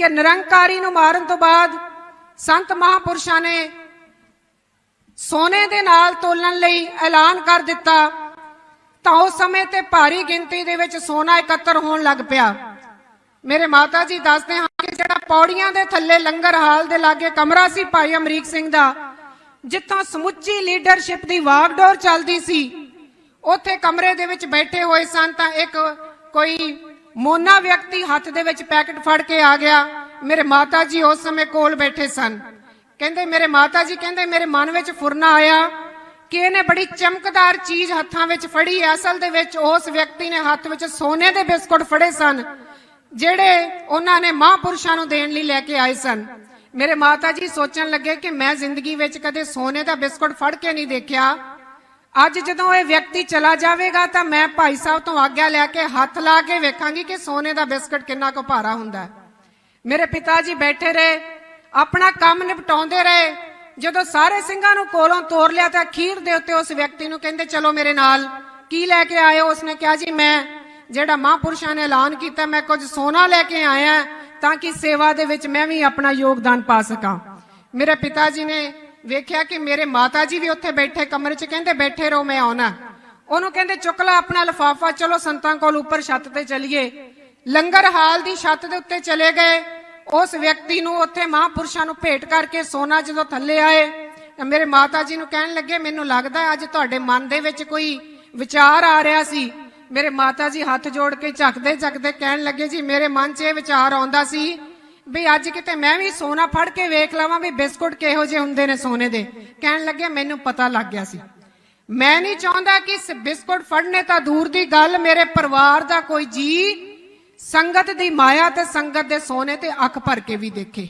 ਕਿ ਨਿਰੰਕਾਰੀ ਨੂੰ ਮਾਰਨ ਤੋਂ ਬਾਅਦ ਸੰਤ ਮਹਾਪੁਰਸ਼ਾਂ ਨੇ ਸੋਨੇ ਦੇ ਨਾਲ ਤੋਲਣ ਲਈ ਐਲਾਨ ਕਰ ਦਿੱਤਾ, ਤਾਂ ਉਸ ਸਮੇਂ ਤੇ ਭਾਰੀ ਗਿਣਤੀ ਦੇ ਵਿੱਚ ਸੋਨਾ ਇਕੱਤਰ ਹੋਣ ਲੱਗ ਪਿਆ। ਮੇਰੇ ਮਾਤਾ ਜੀ ਦੱਸਦੇ ਹਨ ਕਿ ਜਿਹੜਾ ਪੌੜੀਆਂ ਦੇ ਥੱਲੇ ਲੰਗਰ ਹਾਲ ਦੇ ਲਾਗੇ ਕਮਰਾ ਸੀ ਭਾਈ ਅਮਰੀਕ ਸਿੰਘ ਦਾ, ਜਿੱਥੋਂ ਸਮੁੱਚੀ ਲੀਡਰਸ਼ਿਪ ਦੀ ਵਾਗਡੋਰ ਚੱਲਦੀ ਸੀ, ਉੱਥੇ ਕਮਰੇ ਦੇ ਵਿੱਚ ਬੈਠੇ ਹੋਏ ਸਨ ਤਾਂ ਇੱਕ ਕੋਈ ਮੋਨਾ ਵਿਅਕਤੀ ਹੱਥ ਦੇ ਵਿੱਚ ਪੈਕਟ ਫੜ ਕੇ ਆ ਗਿਆ। ਮੇਰੇ ਮਾਤਾ ਜੀ ਉਸ ਸਮੇਂ ਕੋਲ ਬੈਠੇ ਸਨ। ਕਹਿੰਦੇ, ਮੇਰੇ ਮਾਤਾ ਜੀ ਕਹਿੰਦੇ, ਮੇਰੇ ਮਨ ਵਿੱਚ ਫੁਰਨਾ ਆਇਆ ਕਿ ਇਹਨੇ ਬੜੀ ਚਮਕਦਾਰ ਚੀਜ਼ ਹੱਥਾਂ ਵਿੱਚ ਫੜੀ। ਅਸਲ ਦੇ ਵਿੱਚ ਉਸ ਵਿਅਕਤੀ ਨੇ ਹੱਥ ਵਿੱਚ ਸੋਨੇ ਦੇ ਬਿਸਕੁਟ ਫੜੇ ਸਨ, ਜਿਹੜੇ ਉਹਨਾਂ ਨੇ ਮਹਾਂਪੁਰਸ਼ਾਂ ਨੂੰ ਦੇਣ ਲਈ ਲੈ ਕੇ ਆਏ ਸਨ। ਮੇਰੇ ਮਾਤਾ ਜੀ ਸੋਚਣ ਲੱਗੇ ਕਿ ਮੈਂ ਜ਼ਿੰਦਗੀ ਵਿੱਚ ਕਦੇ ਸੋਨੇ ਦਾ ਬਿਸਕੁਟ ਫੜ ਕੇ ਨਹੀਂ ਦੇਖਿਆ। ਅੱਜ ਜਦੋਂ ਇਹ ਵਿਅਕਤੀ ਚਲਾ ਜਾਵੇਗਾ ਤਾਂ ਮੈਂ ਭਾਈ ਸਾਹਿਬ ਤੋਂ ਆਗਿਆ ਲੈ ਕੇ ਹੱਥ ਲਾ ਕੇ ਵੇਖਾਂਗੀ ਕਿ ਸੋਨੇ ਦਾ ਬਿਸਕੁਟ ਕਿੰਨਾ ਕੁ ਭਾਰਾ ਹੁੰਦਾ ਹੈ। ਮੇਰੇ ਪਿਤਾ ਜੀ ਬੈਠੇ ਰਹੇ, ਆਪਣਾ ਕੰਮ ਨਿਪਟਾਉਂਦੇ ਰਹੇ। ਜਦੋਂ ਸਾਰੇ ਸਿੰਘਾਂ ਨੂੰ ਕੋਲੋਂ ਤੋਰ ਲਿਆ ਤਾਂ ਅਖੀਰ ਦੇ ਉੱਤੇ ਉਸ ਵਿਅਕਤੀ ਨੂੰ ਕਹਿੰਦੇ, ਚਲੋ ਮੇਰੇ ਨਾਲ, ਕੀ ਲੈ ਕੇ ਆਏ ਹੋ? ਉਸਨੇ ਕਿਹਾ, ਜੀ, ਮੈਂ ਜਿਹੜਾ ਮਹਾਂਪੁਰਸ਼ਾਂ ਨੇ ਐਲਾਨ ਕੀਤਾ, ਮੈਂ ਕੁਝ ਸੋਨਾ ਲੈ ਕੇ ਆਇਆ ਤਾਂ ਕਿ ਸੇਵਾ ਦੇ ਵਿੱਚ ਮੈਂ ਵੀ ਆਪਣਾ ਯੋਗਦਾਨ ਪਾ ਸਕਾਂ। ਮੇਰੇ ਪਿਤਾ ਜੀ ਨੇ ਵੇਖਿਆ ਕਿ ਮੇਰੇ ਮਾਤਾ ਜੀ ਵੀ ਉੱਥੇ ਬੈਠੇ, ਕਮਰੇ 'ਚ ਕਹਿੰਦੇ ਬੈਠੇ ਰਹੋ, ਮੈਂ ਆਉਣਾ। ਉਹਨੂੰ ਕਹਿੰਦੇ ਚੁੱਕ ਲੈ ਆਪਣਾ ਲਫਾਫਾ, ਚਲੋ ਸੰਤਾਂ ਕੋਲ ਉੱਪਰ ਛੱਤ ਤੇ ਚਲੀਏ। ਲੰਗਰ ਹਾਲ ਦੀ ਛੱਤ ਦੇ ਉੱਤੇ ਚਲੇ ਗਏ। ਉਸ ਵਿਅਕਤੀ ਨੂੰ ਉੱਥੇ ਮਹਾਂਪੁਰਸ਼ਾਂ ਨੂੰ ਭੇਟ ਕਰਕੇ ਸੋਨਾ ਜਦੋਂ ਥੱਲੇ ਆਏ, ਤਾਂ ਮੇਰੇ ਮਾਤਾ ਜੀ ਨੂੰ ਕਹਿਣ ਲੱਗੇ, ਮੈਨੂੰ ਲੱਗਦਾ ਅੱਜ ਤੁਹਾਡੇ ਮਨ ਦੇ ਵਿੱਚ ਕੋਈ ਵਿਚਾਰ ਆ ਰਿਹਾ ਸੀ। ਮੇਰੇ ਮਾਤਾ ਜੀ ਹੱਥ ਜੋੜ ਕੇ ਝੱਕਦੇ ਝੱਕਦੇ ਕਹਿਣ ਲੱਗੇ, ਜੀ, ਮੇਰੇ ਮਨ 'ਚ ਇਹ ਵਿਚਾਰ ਆਉਂਦਾ ਸੀ ਵੀ ਅੱਜ ਕਿਤੇ ਮੈਂ ਵੀ ਸੋਨਾ ਫੜ ਕੇ ਵੇਖ ਲਵਾਂ ਵੀ ਬਿਸਕੁਟ ਕਿਹੋ ਜਿਹੇ ਹੁੰਦੇ ਨੇ ਸੋਨੇ ਦੇ। ਕਹਿਣ ਲੱਗਿਆ, ਮੈਨੂੰ ਪਤਾ ਲੱਗ ਗਿਆ ਸੀ। ਮੈਂ ਨਹੀਂ ਚਾਹੁੰਦਾ ਕਿ ਸ- ਬਿਸਕੁਟ ਫੜਨੇ ਤਾਂ ਦੂਰ ਦੀ ਗੱਲ, ਮੇਰੇ ਪਰਿਵਾਰ ਦਾ ਕੋਈ ਜੀ ਸੰਗਤ ਦੀ ਮਾਇਆ ਤੇ ਸੰਗਤ ਦੇ ਸੋਨੇ ਤੇ ਅੱਖ ਭਰ ਕੇ ਵੀ ਦੇਖੇ।